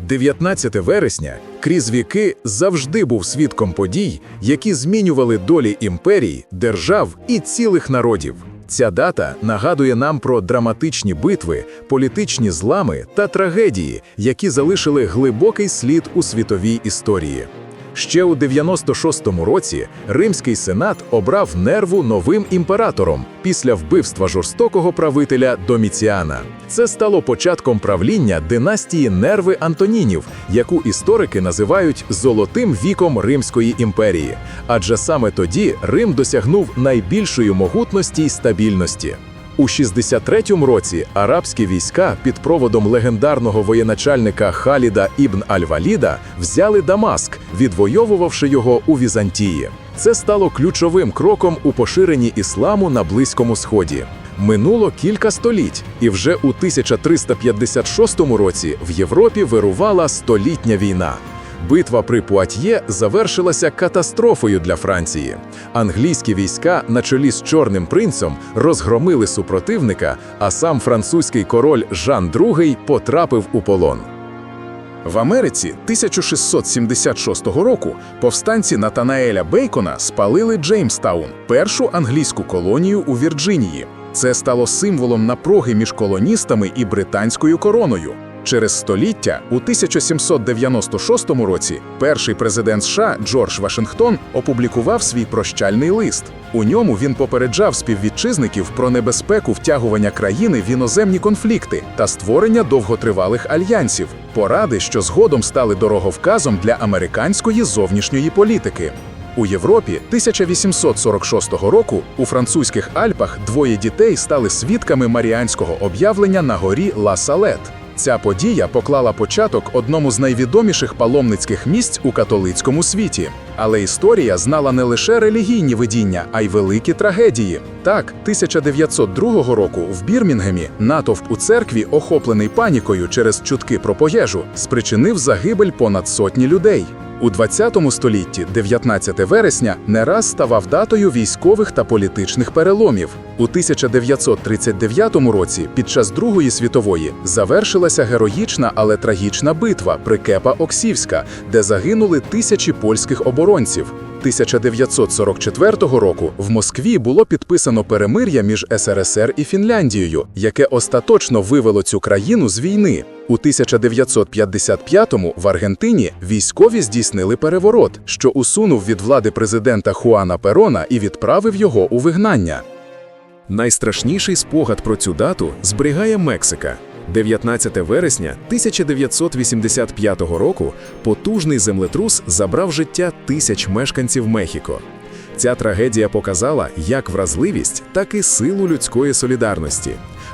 19 вересня крізь віки завжди був свідком подій, які змінювали долі імперій, держав і цілих народів. Ця дата нагадує нам про драматичні битви, політичні злами та трагедії, які залишили глибокий слід у світовій історії. Ще у 96-му році Римський сенат обрав нерву новим імператором після вбивства жорстокого правителя Доміціана. Це стало початком правління династії нерви Антонінів, яку історики називають золотим віком Римської імперії. Адже саме тоді Рим досягнув найбільшої могутності й стабільності. У 63-му році арабські війська під проводом легендарного воєначальника Халіда ібн Аль-Валіда взяли Дамаск, відвоювавши його у Візантії. Це стало ключовим кроком у поширенні ісламу на Близькому Сході. Минуло кілька століть, і вже у 1356 році в Європі вирувала столітня війна. Битва при Пуатьє завершилася катастрофою для Франції. Англійські війська на чолі з Чорним принцем розгромили супротивника, а сам французький король Жан II потрапив у полон. В Америці 1676 року повстанці Натанаеля Бейкона спалили Джеймстаун, першу англійську колонію у Вірджинії. Це стало символом напруги між колоністами і британською короною. Через століття, у 1796 році, перший президент США Джордж Вашингтон опублікував свій прощальний лист. У ньому він попереджав співвітчизників про небезпеку втягування країни в іноземні конфлікти та створення довготривалих альянсів, поради, що згодом стали дороговказом для американської зовнішньої політики. У Європі 1846 року у французьких Альпах двоє дітей стали свідками маріанського об'явлення на горі Ла Салет. Ця подія поклала початок одному з найвідоміших паломницьких місць у католицькому світі. Але історія знала не лише релігійні видіння, а й великі трагедії. Так, 1902 року в Бірмінгемі натовп у церкві, охоплений панікою через чутки про пожежу, спричинив загибель понад сотні людей. У 20 столітті 19 вересня не раз ставав датою військових та політичних переломів. У 1939 році, під час Другої світової, завершилася героїчна, але трагічна битва Прикепа Оксівська, де загинули тисячі польських оборонців. 1944 року в Москві було підписано перемир'я між СРСР і Фінляндією, яке остаточно вивело цю країну з війни. У 1955-му в Аргентині військові здійснили переворот, що усунув від влади президента Хуана Перона і відправив його у вигнання. Найстрашніший спогад про цю дату зберігає Мексика. 19 вересня 1985 року потужний землетрус забрав життя тисяч мешканців Мехіко. Ця трагедія показала як вразливість, так і силу людської солідарності.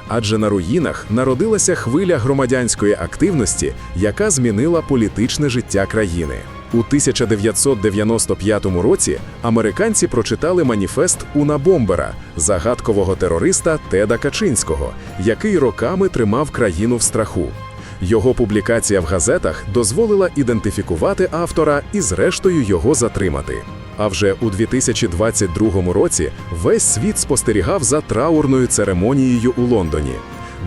Адже на руїнах народилася хвиля громадянської активності, яка змінила політичне життя країни. У 1995 році американці прочитали маніфест Уна Бомбера, загадкового терориста Теда Качинського, який роками тримав країну в страху. Його публікація в газетах дозволила ідентифікувати автора і, зрештою, його затримати. А вже у 2022 році весь світ спостерігав за траурною церемонією у Лондоні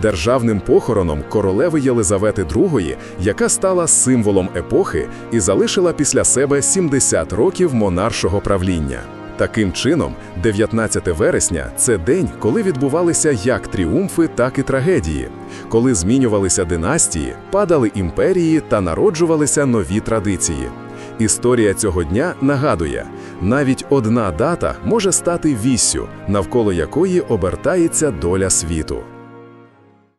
державним похороном королеви Єлизавети II, яка стала символом епохи і залишила після себе 70 років монаршого правління. Таким чином, 19 вересня це день, коли відбувалися як тріумфи, так і трагедії, коли змінювалися династії, падали імперії та народжувалися нові традиції. Історія цього дня нагадує, навіть одна дата може стати віссю, навколо якої обертається доля світу.